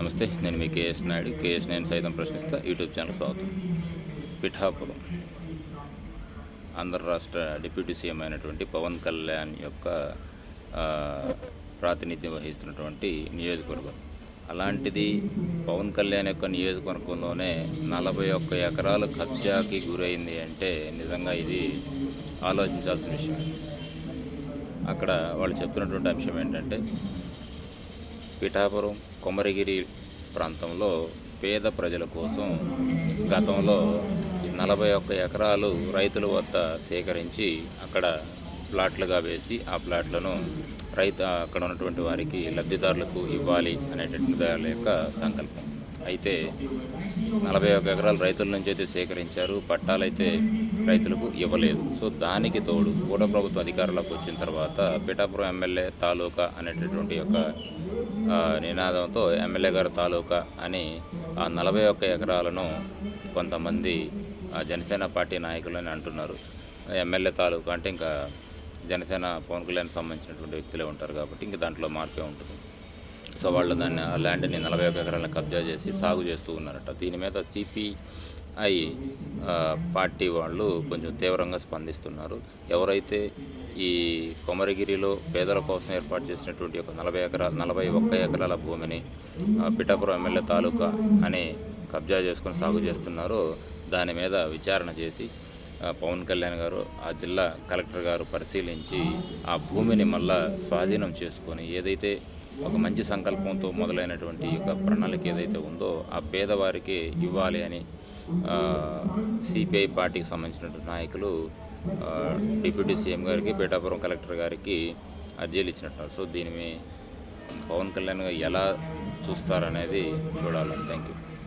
నమస్తే నేను మీ KS Naidu. KS నేను సైతం ప్రశ్నిస్తా. యూట్యూబ్ ఛానల్ స్వాగతం. పిఠాపురం ఆంధ్ర రాష్ట్ర డిప్యూటీ సీఎం అయినటువంటి పవన్ కళ్యాణ్ యొక్క ప్రాతినిధ్యం వహిస్తున్నటువంటి నియోజకవర్గం. అలాంటిది పవన్ కళ్యాణ్ యొక్క నియోజకవర్గంలోనే నలభై ఒక్క ఎకరాలు కబ్జాకి గురైంది అంటే నిజంగా ఇది ఆలోచించాల్సిన విషయం. అక్కడ వాళ్ళు చెప్తున్నటువంటి అంశం ఏంటంటే పిఠాపురం కొమరగిరి ప్రాంతంలో పేద ప్రజల కోసం గతంలో నలభై ఒక్క ఎకరాలు రైతుల వద్ద సేకరించి అక్కడ ప్లాట్లుగా వేసి ఆ ప్లాట్లను రైతు అక్కడ ఉన్నటువంటి వారికి లబ్ధిదారులకు ఇవ్వాలి అనేటటువంటి యొక్క సంకల్పం. అయితే నలభై ఒక్క ఎకరాలు రైతుల నుంచి అయితే సేకరించారు. పట్టాలైతే రైతులకు ఇవ్వలేదు. సో దానికి తోడు కూడా ప్రభుత్వ అధికారులకు వచ్చిన తర్వాత పిఠాపురం ఎమ్మెల్యే తాలూకా అనేటటువంటి యొక్క నినాదంతో ఎమ్మెల్యే గారు తాలూకా అని ఆ నలభై ఒక్క ఎకరాలను కొంతమంది ఆ, జనసేన పార్టీ నాయకులని అంటున్నారు. ఎమ్మెల్యే తాలూకా అంటే ఇంకా జనసేన పవన్ కళ్యాణ్ సంబంధించినటువంటి వ్యక్తులే ఉంటారు కాబట్టి ఇంక దాంట్లో మార్పే ఉంటుంది. సో వాళ్ళు దాన్ని ఆ ల్యాండ్ని నలభై ఒక్క ఎకరాలను కబ్జా చేసి సాగు చేస్తూ ఉన్నారట. దీని మీద సిపిఐ పార్టీ వాళ్ళు కొంచెం తీవ్రంగా స్పందిస్తున్నారు. ఎవరైతే ఈ కొమరగిరిలో పేదల కోసం ఏర్పాటు చేసినటువంటి ఒక నలభై ఎకరాల నలభై ఒక్క ఎకరాల భూమిని పిఠాపురం ఎమ్మెల్యే తాలూకా అని కబ్జా చేసుకొని సాగు చేస్తున్నారో దాని మీద విచారణ చేసి పవన్ కళ్యాణ్ గారు ఆ జిల్లా కలెక్టర్ గారు పరిశీలించి ఆ భూమిని మళ్ళా స్వాధీనం చేసుకొని ఏదైతే ఒక మంచి సంకల్పంతో మొదలైనటువంటి ఈ యొక్క ప్రణాళిక ఏదైతే ఉందో ఆ పేదవారికి ఇవ్వాలి అని సిపిఐ పార్టీకి సంబంధించినటువంటి నాయకులు డిప్యూటీ సీఎం గారికి పేటాపురం కలెక్టర్ గారికి అర్జీలు ఇచ్చినట్టు. సో దీని పవన్ కళ్యాణ్ గారు ఎలా చూస్తారనేది చూడాలని థ్యాంక్ యూ